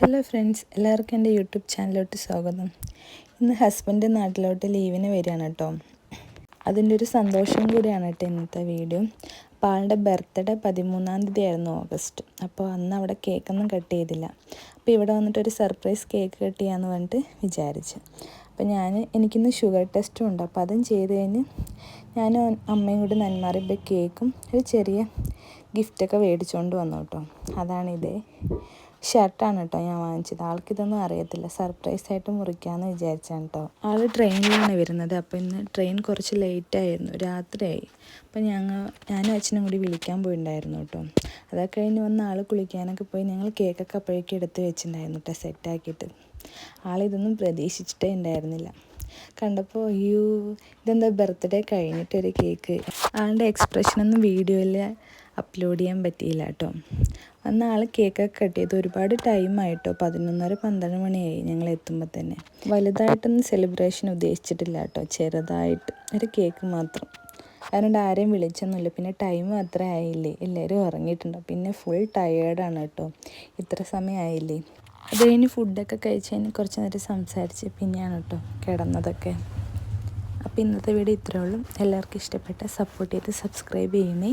Hello friends എല്ലാവർക്കും എന്റെ YouTube ചാനലിലോട്ട് സ്വാഗതം. ഇന്ന് ഹസ്ബൻഡ് നാട്ടിലോട്ട് ലീവിന് വരികയാണ് കേട്ടോ. അതിന്റെ ഒരു സന്തോഷം കൂടിയാണ് കേട്ടോ ഇന്നത്തെ വീഡിയോ അപ്പോൾ ആളുടെ ബർത്ത്ഡേ പതിമൂന്നാം തീയതി ആയിരുന്നു ഓഗസ്റ്റ്. അപ്പോൾ അന്ന് അവിടെ കേക്കൊന്നും കട്ട് ചെയ്തില്ല. അപ്പോൾ ഇവിടെ വന്നിട്ട് ഒരു സർപ്രൈസ് കേക്ക് കട്ട് ചെയ്യാമെന്ന് പറഞ്ഞിട്ട് വിചാരിച്ചു. അപ്പോൾ ഞാൻ എനിക്കിന്ന് ഷുഗർ ടെസ്റ്റും ഉണ്ട്. അപ്പോൾ അതും ചെയ്ത് കഴിഞ്ഞ് ഞാനും അമ്മയും കൂടി നന്മാറിയപ്പോൾ കേക്കും ഒരു ചെറിയ ഗിഫ്റ്റൊക്കെ മേടിച്ചുകൊണ്ട് വന്നു കേട്ടോ. അതാണിത്. ഷർട്ടാണ് കേട്ടോ ഞാൻ വാങ്ങിച്ചത്. ആൾക്കിതൊന്നും അറിയത്തില്ല. സർപ്രൈസ് ആയിട്ട് മുറിക്കാമെന്ന് വിചാരിച്ചാണ് കേട്ടോ. ആൾ ട്രെയിനിലാണ് വരുന്നത്. അപ്പോൾ ഇന്ന് ട്രെയിൻ കുറച്ച് ലേറ്റായിരുന്നു. രാത്രിയായി. അപ്പോൾ ഞങ്ങൾ ഞാനും അച്ഛനും കൂടി വിളിക്കാൻ പോയിട്ടുണ്ടായിരുന്നു കേട്ടോ. അതൊക്കെ കഴിഞ്ഞ് വന്ന ആൾ കുളിക്കാനൊക്കെ പോയി ഞങ്ങൾ കേക്കൊക്കെ അപ്പോഴേക്കും എടുത്ത് വെച്ചിട്ടുണ്ടായിരുന്നു കേട്ടോ സെറ്റാക്കിയിട്ട്. ആളിതൊന്നും പ്രതീക്ഷിച്ചിട്ടേ ഉണ്ടായിരുന്നില്ല കണ്ടപ്പോൾ അയ്യോ ഇതെന്താ ബർത്ത്ഡേ കഴിഞ്ഞിട്ടൊരു കേക്ക്. ആളുടെ എക്സ്പ്രഷനൊന്നും വീഡിയോയിൽ അപ്ലോഡ് ചെയ്യാൻ പറ്റിയില്ല കേട്ടോ. അന്ന് ആൾ കേക്കൊക്കെ കട്ട് ചെയ്ത് ഒരുപാട് ടൈമായിട്ടോ പതിനൊന്നര പന്ത്രണ്ട് മണിയായി ഞങ്ങൾ എത്തുമ്പോൾ തന്നെ. വലുതായിട്ടൊന്നും സെലിബ്രേഷൻ ഉദ്ദേശിച്ചിട്ടില്ല കേട്ടോ. ചെറുതായിട്ട് ഒരു കേക്ക് മാത്രം. അതുകൊണ്ട് ആരെയും വിളിച്ചൊന്നുമില്ല. പിന്നെ ടൈം മാത്രമേ ആയില്ലേ? എല്ലാവരും ഉറങ്ങിയിട്ടുണ്ടോ. പിന്നെ ഫുൾ ടയേർഡാണ് കേട്ടോ. ഇത്ര സമയമായില്ലേ അത് കഴിഞ്ഞ് ഫുഡൊക്കെ കഴിച്ച് കഴിഞ്ഞ് കുറച്ച് നേരം സംസാരിച്ച് പിന്നെയാണ് കേട്ടോ കിടന്നതൊക്കെ. അപ്പോൾ ഇന്നത്തെ വീഡിയോ ഇത്രയേ ഉള്ളൂ. എല്ലാവർക്കും ഇഷ്ടപ്പെട്ട സപ്പോർട്ട് ചെയ്ത് സബ്സ്ക്രൈബ് ചെയ്യണേ